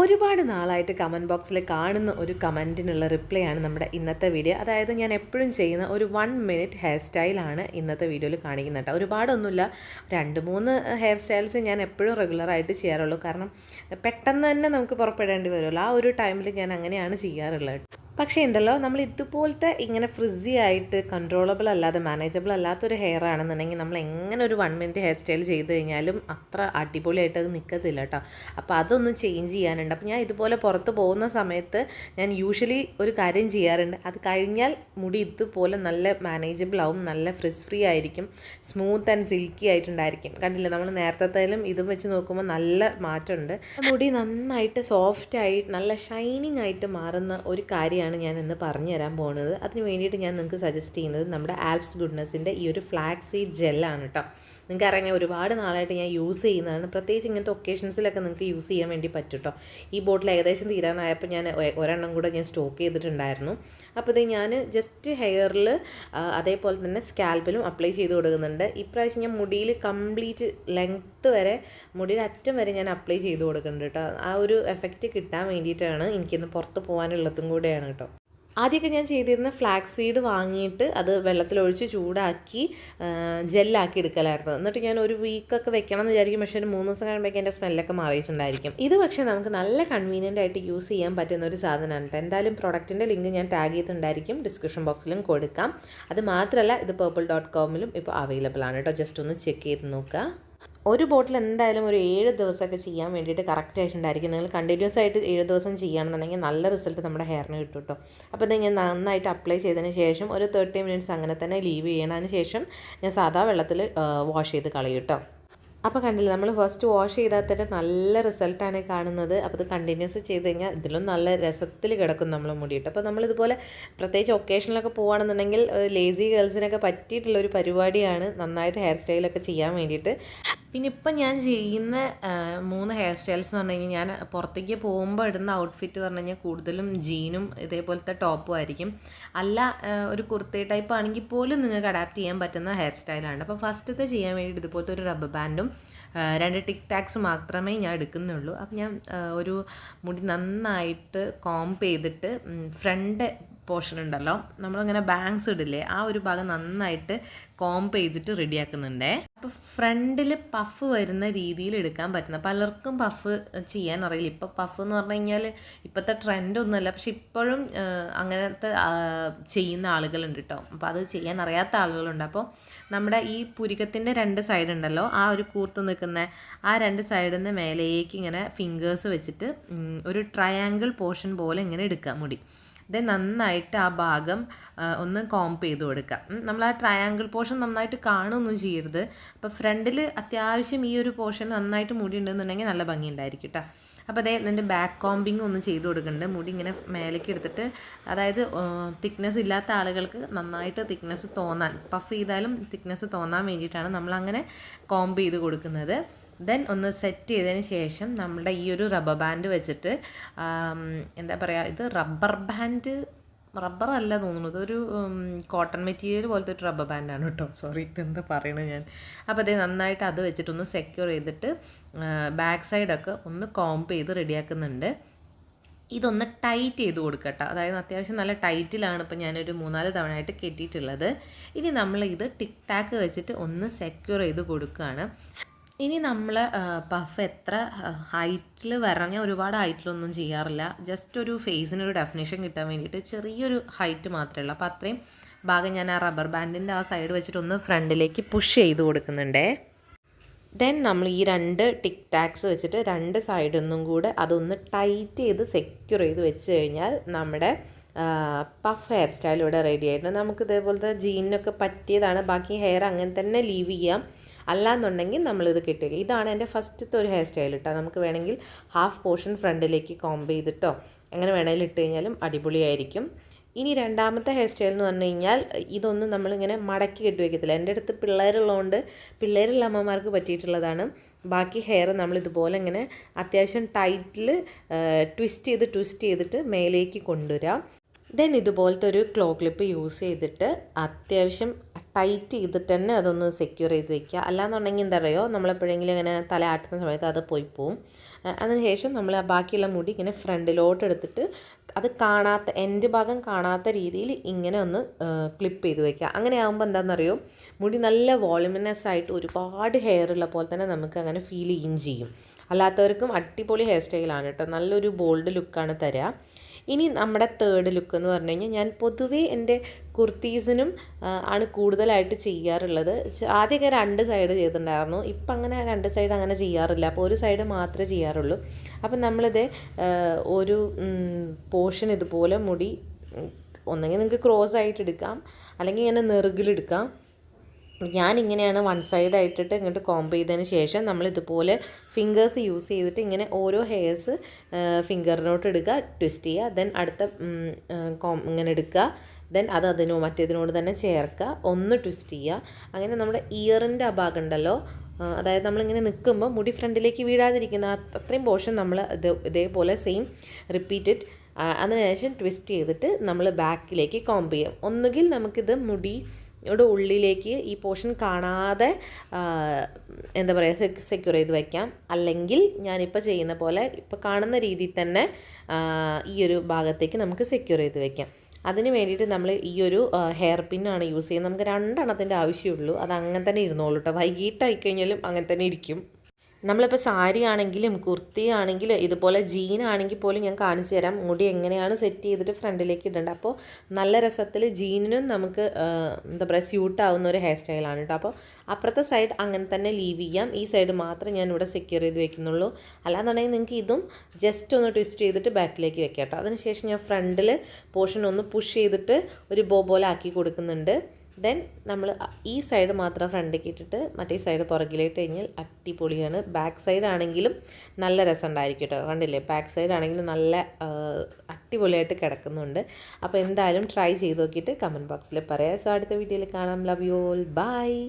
ഒരുപാട് നാളായിട്ട് കമന്റ് ബോക്സിൽ കാണുന്ന ഒരു കമന്റിനുള്ള റിപ്ലൈ ആണ് നമ്മുടെ ഇന്നത്തെ വീഡിയോ അതായത് ഞാൻ എപ്പോഴും ചെയ്യുന്ന ഒരു വൺ മിനിറ്റ് ഹെയർ സ്റ്റൈലാണ് ഇന്നത്തെ വീഡിയോയിൽ കാണിക്കുന്നത് കേട്ടോ. ഒരുപാടൊന്നുമില്ല. രണ്ട് മൂന്ന് ഹെയർ സ്റ്റൈൽസ് ഞാൻ എപ്പോഴും റെഗുലറായിട്ട് ചെയ്യാറുള്ളൂ. കാരണം പെട്ടെന്ന് തന്നെ നമുക്ക് പുറപ്പെടേണ്ടി വരുമല്ലോ. ആ ഒരു ടൈമിൽ ഞാൻ അങ്ങനെയാണ് ചെയ്യാറുള്ളത്. പക്ഷേ ഉണ്ടല്ലോ നമ്മൾ ഇതുപോലത്തെ ഇങ്ങനെ ഫ്രിസി ആയിട്ട് കൺട്രോളബിൾ അല്ലാതെ മാനേജബിൾ അല്ലാത്തൊരു ഹെയർ ആണെന്നുണ്ടെങ്കിൽ നമ്മൾ എങ്ങനെ ഒരു വൺ മിനിറ്റ് ഹെയർ സ്റ്റൈൽ ചെയ്ത് കഴിഞ്ഞാലും അത്ര അടിപൊളിയായിട്ട് അത് നിൽക്കത്തില്ല കേട്ടോ. അപ്പോൾ അതൊന്ന് ചേഞ്ച് ചെയ്യാനുണ്ട്. അപ്പോൾ ഞാൻ ഇതുപോലെ പുറത്ത് പോകുന്ന സമയത്ത് ഞാൻ യൂഷ്വലി ഒരു കാര്യം ചെയ്യാറുണ്ട്. അത് കഴിഞ്ഞാൽ മുടി ഇതുപോലെ നല്ല മാനേജബിൾ ആവും നല്ല ഫ്രിസ് ഫ്രീ ആയിരിക്കും സ്മൂത്ത് ആൻഡ് സിൽക്കി ആയിട്ടുണ്ടായിരിക്കും. കണ്ടില്ല? നമ്മൾ നേരത്തെത്തേലും ഇതും വെച്ച് നോക്കുമ്പോൾ നല്ല മാറ്റമുണ്ട്. മുടി നന്നായിട്ട് സോഫ്റ്റ് ആയി നല്ല ഷൈനിങ് ആയിട്ട് മാറുന്ന ഒരു കാര്യമാണ് ഞാൻ ഇന്ന് പറഞ്ഞു തരാൻ പോകുന്നത് അതിന് വേണ്ടിയിട്ട് ഞാൻ നിങ്ങൾക്ക് സജസ്റ്റ് ചെയ്യുന്നത് നമ്മുടെ ആൽപ്സ് ഗുഡ്നസിന്റെ ഈ ഒരു ഫ്ലാക്സ് സീഡ് ജെല്ലാണ് കേട്ടോ നിങ്ങൾക്ക് അറിയാം ഒരുപാട് നാളായിട്ട് ഞാൻ യൂസ് ചെയ്യുന്നതാണ്. പ്രത്യേകിച്ച് ഇങ്ങനത്തെ ഒക്കേഷൻസിലൊക്കെ നിങ്ങൾക്ക് യൂസ് ചെയ്യാൻ വേണ്ടി പറ്റും കേട്ടോ ഈ ബോട്ടിൽ ഏകദേശം തീരാനായപ്പോൾ ഞാൻ ഒരെണ്ണം കൂടെ ഞാൻ സ്റ്റോക്ക് ചെയ്തിട്ടുണ്ടായിരുന്നു. അപ്പോൾ ഇത് ഞാൻ ജസ്റ്റ് ഹെയറിൽ അതേപോലെ തന്നെ സ്കാൽപ്പിലും അപ്ലൈ ചെയ്ത് കൊടുക്കുന്നുണ്ട്. ഇപ്രാവശ്യം ഞാൻ മുടിയിൽ കംപ്ലീറ്റ് ലെങ്ത്ത് വരെ മുടിയുടെ അറ്റം വരെ ഞാൻ അപ്ലൈ ചെയ്ത് കൊടുക്കുന്നുണ്ട് കേട്ടോ ആ ഒരു എഫക്റ്റ് കിട്ടാൻ വേണ്ടിയിട്ടാണ് എനിക്കിന്ന് പുറത്ത് പോകാനുള്ളതും കൂടെയാണ് കേട്ടോ. ആദ്യമൊക്കെ ഞാൻ ചെയ്തിരുന്ന ഫ്ലാക്സ് സീഡ് വാങ്ങിയിട്ട് അത് വെള്ളത്തിലൊഴിച്ച് ചൂടാക്കി ജെല്ലാക്കി എടുക്കലായിരുന്നു. എന്നിട്ട് ഞാൻ ഒരു വീക്കൊക്കെ വെക്കണം എന്ന് വിചാരിക്കും പക്ഷേ ഒരു മൂന്ന് ദിവസം കഴിയുമ്പോഴേക്കും എന്റെ സ്മെല്ലൊക്കെ മാറിയിട്ടുണ്ടായിരിക്കും. ഇത് പക്ഷേ നമുക്ക് നല്ല കൺവീനിയന്റ് ആയിട്ട് യൂസ് ചെയ്യാൻ പറ്റുന്ന ഒരു സാധനമാണ് കേട്ടോ. എന്തായാലും പ്രൊഡക്റ്റിന്റെ ലിങ്ക് ഞാൻ ടാഗ് ചെയ്തിട്ടുണ്ടായിരിക്കും ഡിസ്ക്രിപ്ഷൻ ബോക്സിലും കൊടുക്കാം. അത് മാത്രമല്ല ഇത് പേർപ്പിൾ ഡോട്ട് കോമിലും ഇപ്പോൾ അവൈലബിൾ ആണ് കേട്ടോ. ജസ്റ്റ് ഒന്ന് ചെക്ക് ചെയ്ത് നോക്കുക. ഒരു ബോട്ടിൽ എന്തായാലും ഒരു ഏഴ് ദിവസമൊക്കെ ചെയ്യാൻ വേണ്ടിയിട്ട് കറക്റ്റ് ആയിട്ടുണ്ടായിരിക്കും. നിങ്ങൾ കണ്ടിന്യൂസ് ആയിട്ട് ഏഴ് ദിവസം ചെയ്യുകയാണെന്നുണ്ടെങ്കിൽ നല്ല റിസൾട്ട് നമ്മുടെ ഹെയറിന് കിട്ടും കേട്ടോ അപ്പോൾ ഇത് ഞാൻ നന്നായിട്ട് അപ്ലൈ ചെയ്തതിന് ശേഷം ഒരു തേർട്ടി മിനിറ്റ്സ് അങ്ങനെ തന്നെ ലീവ് ചെയ്യണതിന് ശേഷം ഞാൻ സാധാ വെള്ളത്തിൽ വാഷ് ചെയ്ത് കളയും കേട്ടോ അപ്പോൾ കണ്ടില്ല നമ്മൾ ഫസ്റ്റ് വാഷ് ചെയ്താൽ തന്നെ നല്ല റിസൾട്ടാണ് കാണുന്നത്. അപ്പോൾ ഇത് കണ്ടിന്യൂസ് ചെയ്ത് കഴിഞ്ഞാൽ ഇതിലും നല്ല രസത്തിൽ കിടക്കും നമ്മൾ മുടിയിട്ട് അപ്പോൾ നമ്മളിതുപോലെ പ്രത്യേകിച്ച് ഒക്കേഷനിലൊക്കെ പോകുകയാണെന്നുണ്ടെങ്കിൽ ലേസി ഗേൾസിനൊക്കെ പറ്റിയിട്ടുള്ള ഒരു പരിപാടിയാണ് നന്നായിട്ട് ഹെയർ സ്റ്റൈലൊക്കെ ചെയ്യാൻ വേണ്ടിയിട്ട്. പിന്നെ ഇപ്പം ഞാൻ ചെയ്യുന്ന മൂന്ന് ഹെയർ സ്റ്റൈൽസ് എന്ന് പറഞ്ഞു കഴിഞ്ഞാൽ ഞാൻ പുറത്തേക്ക് പോകുമ്പോൾ ഇടുന്ന ഔട്ട്ഫിറ്റ് പറഞ്ഞു കഴിഞ്ഞാൽ കൂടുതലും ജീനും ഇതേപോലത്തെ ടോപ്പും ആയിരിക്കും. അല്ല ഒരു കുർത്തി ടൈപ്പ് ആണെങ്കിൽ പോലും നിങ്ങൾക്ക് അഡാപ്റ്റ് ചെയ്യാൻ പറ്റുന്ന ഹെയർ സ്റ്റൈലാണ് അപ്പോൾ ഫസ്റ്റത്തെ ചെയ്യാൻ വേണ്ടിയിട്ട് ഇതുപോലത്തെ ഒരു റബ്ബർ ബാൻഡും രണ്ട് ടിക് ടാക്സ് മാത്രമേ ഞാൻ എടുക്കുന്നുള്ളൂ. അപ്പം ഞാൻ ഒരു മുടി നന്നായിട്ട് കോംപ് ചെയ്തിട്ട് ഫ്രണ്ട് പോർഷൻ ഉണ്ടല്ലോ. നമ്മളിങ്ങനെ ബാങ്ക്സ് ഇടില്ലേ ആ ഒരു ഭാഗം നന്നായിട്ട് കോംപ് ചെയ്തിട്ട് റെഡിയാക്കുന്നുണ്ടേ അപ്പോൾ ഫ്രണ്ടിൽ പഫ് വരുന്ന രീതിയിൽ എടുക്കാൻ പറ്റുന്ന പലർക്കും പഫ് ചെയ്യാൻ അറിയില്ല ഇപ്പോൾ പഫ് എന്ന് പറഞ്ഞു കഴിഞ്ഞാൽ ഇപ്പോഴത്തെ ട്രെൻഡൊന്നുമല്ല പക്ഷെ ഇപ്പോഴും അങ്ങനത്തെ ചെയ്യുന്ന ആളുകളുണ്ട് കേട്ടോ അപ്പോൾ അത് ചെയ്യാൻ അറിയാത്ത ആളുകളുണ്ട്. അപ്പോൾ നമ്മുടെ ഈ പുരികത്തിന്റെ രണ്ട് സൈഡ് ഉണ്ടല്ലോ ആ ഒരു കൂർത്ത് നിൽക്കുന്ന ആ രണ്ട് സൈഡിൽ നിന്ന് മേലേക്ക് ഇങ്ങനെ ഫിംഗേഴ്സ് വെച്ചിട്ട് ഒരു ട്രയാങ്കിൾ പോർഷൻ പോലെ ഇങ്ങനെ എടുക്കാം മുടി. ഇത് നന്നായിട്ട് ആ ഭാഗം ഒന്ന് കോംപ് ചെയ്ത് കൊടുക്കുക. നമ്മൾ ആ ട്രയാങ്കിൾ പോർഷൻ നന്നായിട്ട് കാണുകയൊന്നും ചെയ്യരുത്. അപ്പോൾ ഫ്രണ്ടിൽ അത്യാവശ്യം ഈ ഒരു പോർഷൻ നന്നായിട്ട് മുടി ഉണ്ടെന്നുണ്ടെങ്കിൽ നല്ല ഭംഗി ഉണ്ടായിരിക്കും കേട്ടോ അപ്പോൾ അതേ ഇതിന്റെ ബാക്ക് കോമ്പിങ് ഒന്ന് ചെയ്ത് കൊടുക്കുന്നുണ്ട്. മുടി ഇങ്ങനെ മേലേക്ക് എടുത്തിട്ട് അതായത് തിക്നെസ് ഇല്ലാത്ത ആളുകൾക്ക് നന്നായിട്ട് തിക്നെസ് തോന്നാൻ പഫ് ചെയ്താലും തിക്നെസ് തോന്നാൻ വേണ്ടിയിട്ടാണ് നമ്മളങ്ങനെ കോംബ് ചെയ്ത് കൊടുക്കുന്നത്. ദെൻ ഒന്ന് സെറ്റ് ചെയ്തതിന് ശേഷം നമ്മുടെ ഈ ഒരു റബ്ബർ ബാൻഡ് വെച്ചിട്ട് എന്താ പറയുക ഇത് റബ്ബർ ബാൻഡ് റബ്ബർ അല്ല തോന്നുന്നു. കോട്ടൺ മെറ്റീരിയൽ പോലത്തെ ഒരു റബ്ബർ ബാൻഡാണ് കേട്ടോ. സോറി ഇതെന്താ പറയണത് ഞാൻ. അപ്പോൾ അതേ നന്നായിട്ട് അത് വെച്ചിട്ടൊന്ന് സെക്യൂർ ചെയ്തിട്ട് ബാക്ക് സൈഡൊക്കെ ഒന്ന് കോംപ് ചെയ്ത് റെഡിയാക്കുന്നുണ്ട്. ഇതൊന്ന് ടൈറ്റ് ചെയ്ത് കൊടുക്കട്ടോ അതായത് അത്യാവശ്യം നല്ല ടൈറ്റിലാണ് ഇപ്പോൾ ഞാനൊരു മൂന്നാൽ തവണയായിട്ട് കെട്ടിയിട്ടുള്ളത്. ഇനി നമ്മൾ ടിക് ടാക്ക് വെച്ചിട്ട് ഒന്ന് സെക്യൂർ ചെയ്ത് കൊടുക്കുകയാണ് ഇനി നമ്മൾ പഫ് എത്ര ഹൈറ്റിൽ വരഞ്ഞ ഒരുപാട് ഹൈറ്റിലൊന്നും ചെയ്യാറില്ല. ജസ്റ്റ് ഒരു ഫേസിനൊരു ഡെഫിനേഷൻ കിട്ടാൻ വേണ്ടിയിട്ട് ചെറിയൊരു ഹൈറ്റ് മാത്രമേ ഉള്ളൂ. അപ്പോൾ അത്രയും ഭാഗം ഞാൻ ആ റബ്ബർ ബാൻഡിന്റെ ആ സൈഡ് വെച്ചിട്ടൊന്ന് ഫ്രണ്ടിലേക്ക് പുഷ് ചെയ്ത് കൊടുക്കുന്നുണ്ടേ. ദെൻ നമ്മൾ ഈ രണ്ട് ടിക് ടാക്സ് വെച്ചിട്ട് രണ്ട് സൈഡിൽ നിന്നും കൂടെ അതൊന്ന് ടൈറ്റ് ചെയ്ത് സെക്യൂർ ചെയ്ത് വെച്ച് കഴിഞ്ഞാൽ നമ്മുടെ പഫ് ഹെയർ സ്റ്റൈൽ ഇവിടെ റെഡി ആയിട്ടുണ്ട് നമുക്ക് ഇതേപോലത്തെ ജീനിനൊക്കെ പറ്റിയതാണ്. ബാക്കി ഹെയർ അങ്ങനെ തന്നെ ലീവ് ചെയ്യാം. അല്ലാന്നുണ്ടെങ്കിൽ നമ്മളിത് കിട്ടുക. ഇതാണ് എന്റെ ഫസ്റ്റത്തെ ഒരു ഹെയർ സ്റ്റൈൽ കേട്ടോ നമുക്ക് വേണമെങ്കിൽ ഹാഫ് പോർഷൻ ഫ്രണ്ടിലേക്ക് കോംബ് ചെയ്തിട്ടോ അങ്ങനെ വേണമെങ്കിൽ ഇട്ട് കഴിഞ്ഞാലും അടിപൊളിയായിരിക്കും. ഇനി രണ്ടാമത്തെ ഹെയർ സ്റ്റൈൽ എന്ന് പറഞ്ഞു കഴിഞ്ഞാൽ ഇതൊന്നും നമ്മളിങ്ങനെ മടക്കി കെട്ടി വയ്ക്കത്തില്ല എന്റെ അടുത്ത് പിള്ളേരുള്ളതുകൊണ്ട് പിള്ളേരുള്ള അമ്മമാർക്ക് പറ്റിയിട്ടുള്ളതാണ്. ബാക്കി ഹെയർ നമ്മൾ ഇതുപോലെ ഇങ്ങനെ അത്യാവശ്യം ടൈറ്റിൽ ട്വിസ്റ്റ് ചെയ്ത് ട്വിസ്റ്റ് ചെയ്തിട്ട് മേലേക്ക് കൊണ്ടുവരാം. ദെൻ ഇതുപോലത്തെ ഒരു ക്ലോ ക്ലിപ്പ് യൂസ് ചെയ്തിട്ട് അത്യാവശ്യം ടൈറ്റ് ചെയ്തിട്ട് തന്നെ അതൊന്ന് സെക്യൂർ ചെയ്ത് വെക്കുക. അല്ലാന്നുണ്ടെങ്കിൽ എന്താ പറയുക നമ്മളെപ്പോഴെങ്കിലും ഇങ്ങനെ തല ആട്ടുന്ന സമയത്ത് അത് പോയി പോവും. അതിനുശേഷം നമ്മൾ ബാക്കിയുള്ള മുടി ഇങ്ങനെ ഫ്രണ്ടിലോട്ട് എടുത്തിട്ട് അത് കാണാത്ത എന്റെ ഭാഗം കാണാത്ത രീതിയിൽ ഇങ്ങനെ ഒന്ന് ക്ലിപ്പ് ചെയ്ത് വെക്കുക. അങ്ങനെ ആകുമ്പോൾ എന്താണെന്നറിയോ മുടി നല്ല വോളുമിനസ് ആയിട്ട് ഒരുപാട് ഹെയർ ഉള്ള പോലെ തന്നെ നമുക്ക് അങ്ങനെ ഫീൽ ചെയ്യുകയും ചെയ്യും. അല്ലാത്തവർക്കും അടിപൊളി ഹെയർ സ്റ്റൈലാണ് കേട്ടോ. നല്ലൊരു ബോൾഡ് ലുക്കാണ് തരിക ഇനി നമ്മുടെ തേർഡ് ലുക്ക് എന്ന് പറഞ്ഞു കഴിഞ്ഞാൽ ഞാൻ പൊതുവേ എന്റെ കുർത്തീസിനും ആണ് കൂടുതലായിട്ട് ചെയ്യാറുള്ളത്. ആദ്യമൊക്കെ രണ്ട് സൈഡ് ചെയ്തിട്ടുണ്ടായിരുന്നു. ഇപ്പം അങ്ങനെ രണ്ട് സൈഡ് അങ്ങനെ ചെയ്യാറില്ല. അപ്പോൾ ഒരു സൈഡ് മാത്രമേ ചെയ്യാറുള്ളൂ. അപ്പം നമ്മളിത് ഒരു പോർഷൻ ഇതുപോലെ മുടി ഒന്നെങ്കിൽ നിങ്ങൾക്ക് ക്രോസ് ആയിട്ട് എടുക്കാം. അല്ലെങ്കിൽ ഇങ്ങനെ നെറുകിലെടുക്കാം ഞാനിങ്ങനെയാണ് വൺ സൈഡ് ആയിട്ടിട്ട് ഇങ്ങോട്ട് കോംബ് ചെയ്തതിന് ശേഷം നമ്മൾ ഇതുപോലെ ഫിംഗേഴ്സ് യൂസ് ചെയ്തിട്ട് ഇങ്ങനെ ഓരോ ഹെയർസ് ഫിംഗറിനോട്ട് എടുക്കുക ട്വിസ്റ്റ് ചെയ്യുക ദെൻ അടുത്ത കോം ഇങ്ങനെ എടുക്കുക ദെൻ അത് അതിനോ മറ്റേതിനോട് തന്നെ ചേർക്കുക ഒന്ന് ട്വിസ്റ്റ് ചെയ്യുക. അങ്ങനെ നമ്മുടെ ഇയറിന്റെ ആ ഭാഗം ഉണ്ടല്ലോ അതായത് നമ്മളിങ്ങനെ നിൽക്കുമ്പോൾ മുടി ഫ്രണ്ടിലേക്ക് വീഴാതിരിക്കുന്ന അത്രയും പോർഷൻ നമ്മൾ ഇത് ഇതേപോലെ സെയിം റിപ്പീറ്റഡ് അതിനുശേഷം ട്വിസ്റ്റ് ചെയ്തിട്ട് നമ്മൾ ബാക്കിലേക്ക് കോംബ് ചെയ്യാം. ഒന്നുകിൽ നമുക്കിത് മുടി യുടെ ഉള്ളിലേക്ക് ഈ പോർഷൻ കാണാതെ എന്താ പറയുക സെക്യൂർ ചെയ്ത് വയ്ക്കാം അല്ലെങ്കിൽ ഞാനിപ്പോൾ ചെയ്യുന്ന പോലെ ഇപ്പോൾ കാണുന്ന രീതിയിൽ തന്നെ ഈ ഒരു ഭാഗത്തേക്ക് നമുക്ക് സെക്യൂർ ചെയ്ത് വയ്ക്കാം അതിന് വേണ്ടിയിട്ട് നമ്മൾ ഈ ഒരു ഹെയർ പിന്നാണ് യൂസ് ചെയ്യുന്നത്. നമുക്ക് രണ്ടെണ്ണത്തിന്റെ ആവശ്യമുള്ളൂ. അത് അങ്ങനെ തന്നെ ഇരുന്നോളൂ കേട്ടോ വൈകിട്ടായി കഴിഞ്ഞാലും അങ്ങനെ തന്നെ ഇരിക്കും. നമ്മളിപ്പോൾ സാരി ആണെങ്കിലും കുർത്തി ആണെങ്കിലും ഇതുപോലെ ജീൻ ആണെങ്കിൽ പോലും ഞാൻ കാണിച്ചു തരാം. മുടി എങ്ങനെയാണ് സെറ്റ് ചെയ്തിട്ട് ഫ്രണ്ടിലേക്ക് ഇടേണ്ടത്. അപ്പോൾ നല്ല രസത്തിൽ ജീനിനും നമുക്ക് എന്താ പറയുക സ്യൂട്ട് ആവുന്ന ഒരു ഹെയർ സ്റ്റൈലാണ് കേട്ടോ അപ്പോൾ അപ്പുറത്തെ സൈഡ് അങ്ങനെ തന്നെ ലീവ് ചെയ്യാം. ഈ സൈഡ് മാത്രം ഞാൻ ഇവിടെ സെക്യൂർ ചെയ്ത് വെക്കുന്നുള്ളൂ. അല്ലാന്നുണ്ടെങ്കിൽ നിങ്ങൾക്ക് ഇതും ജസ്റ്റ് ഒന്ന് ട്വിസ്റ്റ് ചെയ്തിട്ട് ബാക്കിലേക്ക് വെക്കാം കേട്ടോ അതിനുശേഷം ഞാൻ ഫ്രണ്ടിൽ പോർഷൻ ഒന്ന് പുഷ് ചെയ്തിട്ട് ഒരു ബോ പോലെ ആക്കി കൊടുക്കുന്നുണ്ട്. ദെൻ നമ്മൾ ഈ സൈഡ് മാത്രം ഫ്രണ്ടിലേക്ക് ഇട്ടിട്ട് മറ്റേ സൈഡ് പുറകിലേക്ക് കഴിഞ്ഞാൽ അടിപൊളിയാണ്. ബാക്ക് സൈഡ് ആണെങ്കിലും നല്ല രസം ഉണ്ടായിരിക്കും കേട്ടോ കണ്ടില്ലേ? ബാക്ക് സൈഡ് ആണെങ്കിലും നല്ല അടിപൊളിയായിട്ട് കിടക്കുന്നുണ്ട്. അപ്പോൾ എന്തായാലും ട്രൈ ചെയ്ത് നോക്കിയിട്ട് കമന്റ് ബോക്സിൽ പറയാം. സോ അടുത്ത വീഡിയോയിൽ കാണാം. Love you all by